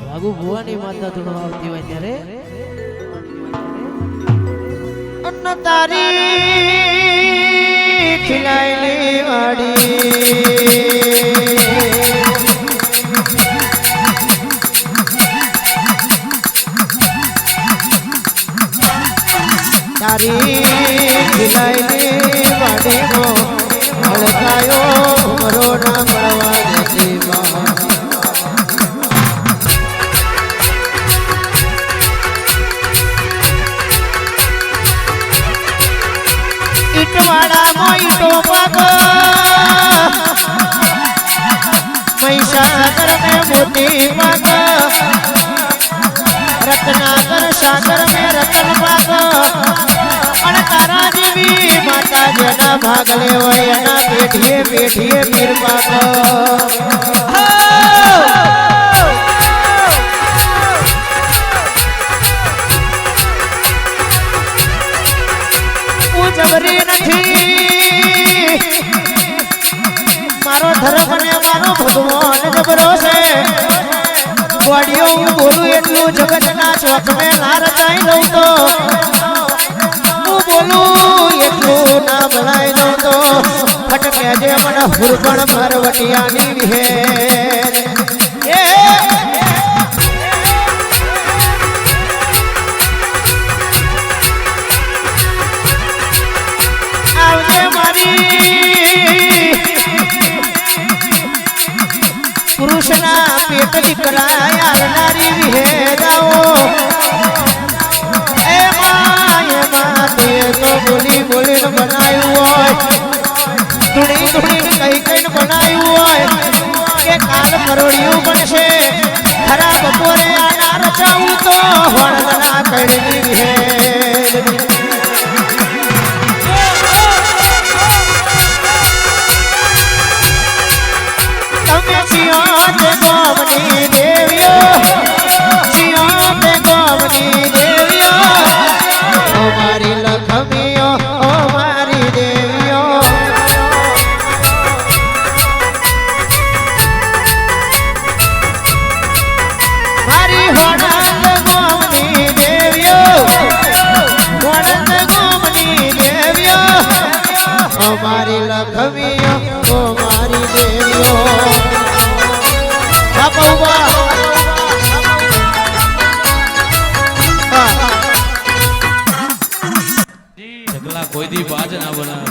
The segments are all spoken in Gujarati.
વાગુ ભુવાની માતા ધૂણવા આવતી હોય ત્યારે અન્ન તારી ખીલાયેલી વાડી. તારી ખીલાયેલી વાડીમાં હળકાયો મરો ના મળવા માં મહીસાગર મે મોતી માતા રત્નાગર સાગર મે રતન પગ. પણ જેવી માતા જેના ભાગ લેવાય પેઢીએ પેઢીએ પીર પગ એટલું જગતના ચોક મેં ના લઉં તો હું બોલું એટલું ના ભલાઈ લઉં તો ફટકે જે મને હુરબણ મારવટિયાની વિહે એ આવજે મારી પુરુષના પેટ દીકરા કઈ કઈને બનાવ્યું હોય. કે કાલ મરોડિયું બનશે. ખરા બપોરે આના રચાવું તો વણના કડની લખમીઓ ઓ મારી દેવીઓ. બાપા ઊભા. કોઈ દી બાજ ના બના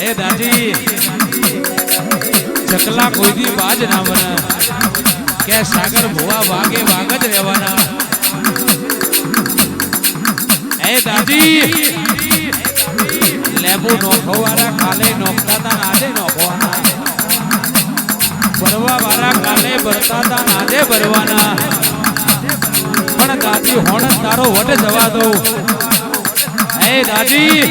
એ દાદી ચકલા કોઈ દી બાજ ના બના કે સાગર ભુવા વાગે વાગ જ રહેવાના. એ દાદી લેબુ નોખો વાળા કાલે નોખતા તા ને આજે નોખવાના ભરવા વાળા કાલે ભરતા તા ભરવાના. પણ દાદી, હોણ તારો વટ જવા દઉં. એ દાદી,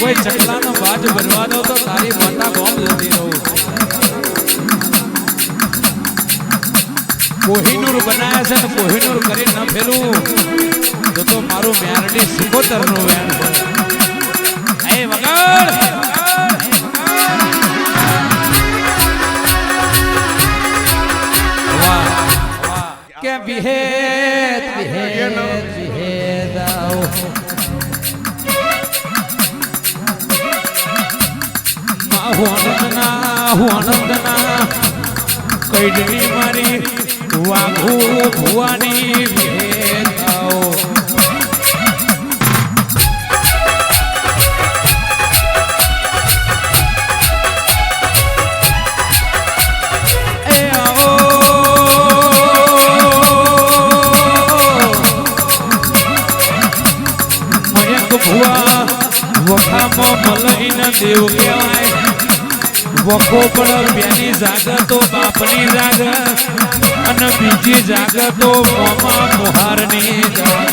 કોઈ ચકલાનો બાજ બનવા દો તો તારી માતા ગોમ જતી રહું કોહિનૂર બનાયા છે ને કોહિનૂર કરી ન ફેલું. તો તો મારું મેરડી સિકોતરનું વેણ. વાહ કે બિહેત બિહેત બિહેત આવો. હું આનંદના હું આનંદના કૈડની મારી વાઘુ ભુવાની મલઈને દેવ કહેવાય. વખો પણ બેની જાગ તો બાપની જાગ. અને બીજી જાગ તો મોમા મોહારની જાગ.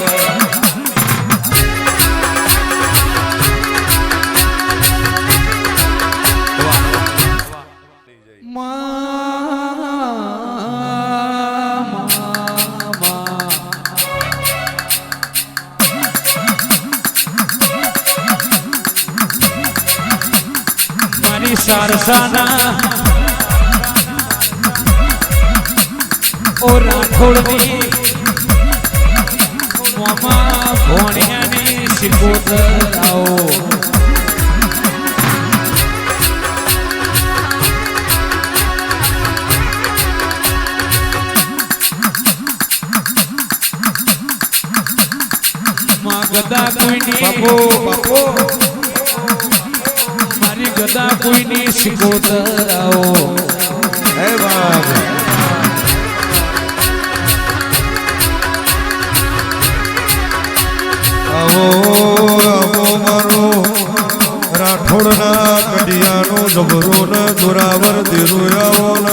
મારી સારસાના ઓ રાઠોડની મોમાં ભોણિયાની સિકોતર આવો ગદા કોઈની બાપુ મારી ગદા કોઈની સિકોતર આવો હે બાપ. આવો આવો મારો રાઠોડના કડિયાનો જબરો ન દોરાવર ધીરું આવો ન.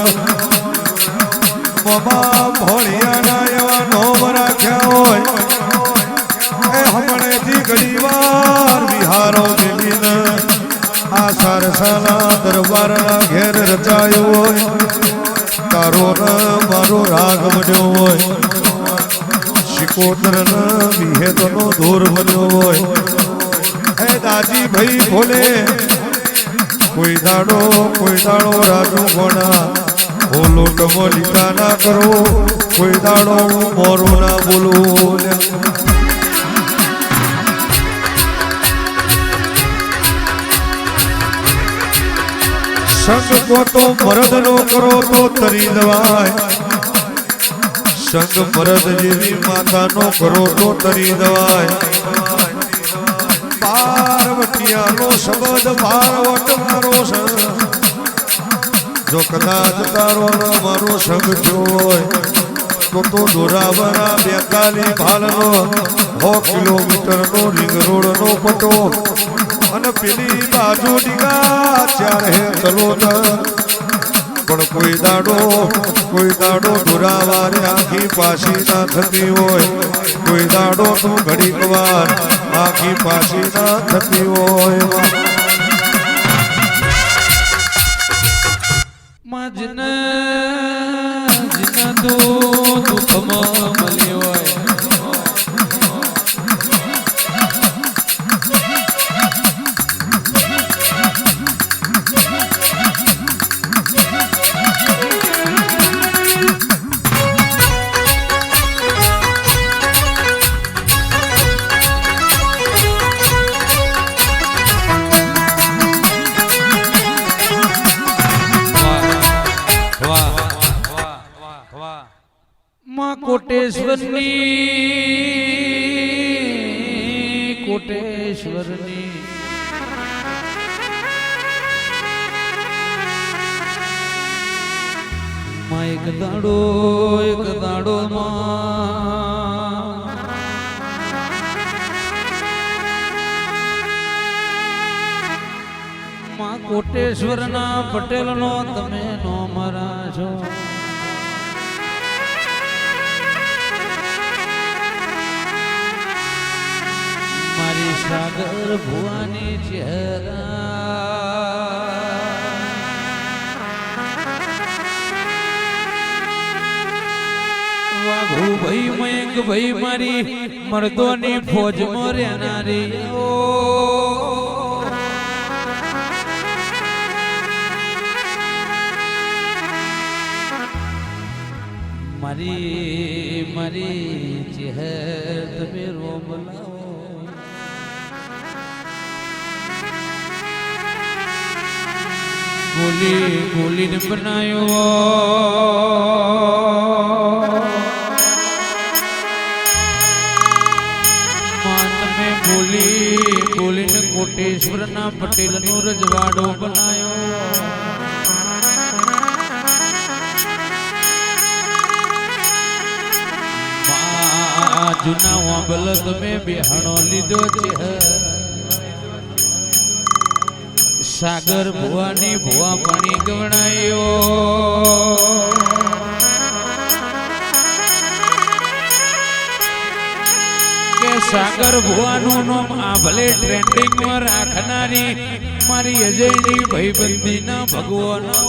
મમા ભોળિયાના એવા નોમ રાખ્યા હોય. એ હમણેથી ઘણી આ દરબારના ઘેર રચાયો હોય. તારો ન મારો રાગ બન્યો હોય. શિકોતર ન વિહેતનો દોર બન્યો હોય. હે દાજી ભાઈ ભોલે, કોઈ દાડો કોઈ દાડો રાજુ ભણા બોલો ટમો લીધા ના કરો, કોઈ દાડો મોરો ના બોલું. સંગ કો તો મરદ નો કરો તો તરી દવાય. સંગ મરદ જેવી માતા નો કરો તો તરી દવાય. પાર્વતીયાનો શબ્દ પાર્વત મારો જો કદાચ તારો ન મારો સંગ જોય, તો તો દોરાવરા બેકાલી ભાલનો હો કિલોમીટર નો રિંગ રોડનો પટો. અને પેલી બાજુ ડીગા હે ચલો પણ કોઈ દાડો કોઈ દાડો દુરાવારે આખી પાછી ના થતી હોય. કોઈ દાડો તો ઘડીક વાર આખી પાછી ના થતી હોય. કોટેશ્વરની કોટેશ્વરની. માં એક દાડો એક દાડો માં. કોટેશ્વરના પટેલનો તમે નો મરા છો સાગર ભુવાની ચહેરા ભાઈ મયંક ભાઈ મારી મર્દોની ફોજ રહેનારી ઓ મારી મારી ચહેર તમે રોમ ગોલી ગોલીને બનાયો માં તમે ગોલી ગોલીને કોટેશ્વરના પટેલનો રજવાડો બનાયો માં જૂના વાંબલ તમે બિહાણો લીધો છે સાગર ભુવાની ભુવા પાણી ગવણાયો કે સાગર ભુવાનું નામ આ ભલે ટ્રેન્ડિંગમાં રાખનારી મારી અજયની ભાઈબંધીના ભગવાનો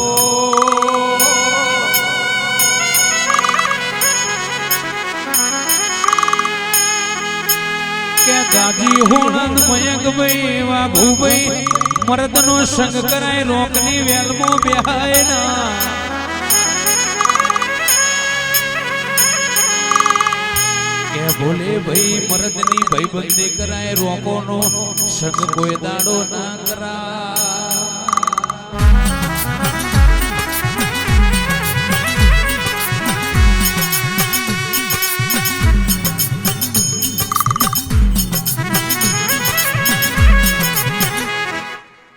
કે દાદી હોણંદ મયંક ભાઈ મરદ નો સંગ કરાય, રોકની વેલમો બેહાય ના. કે ભોલે ભાઈ મરદની ભાઈબંધી કરાય રોકો નો સંગ કોઈ દાડો ના કરાય.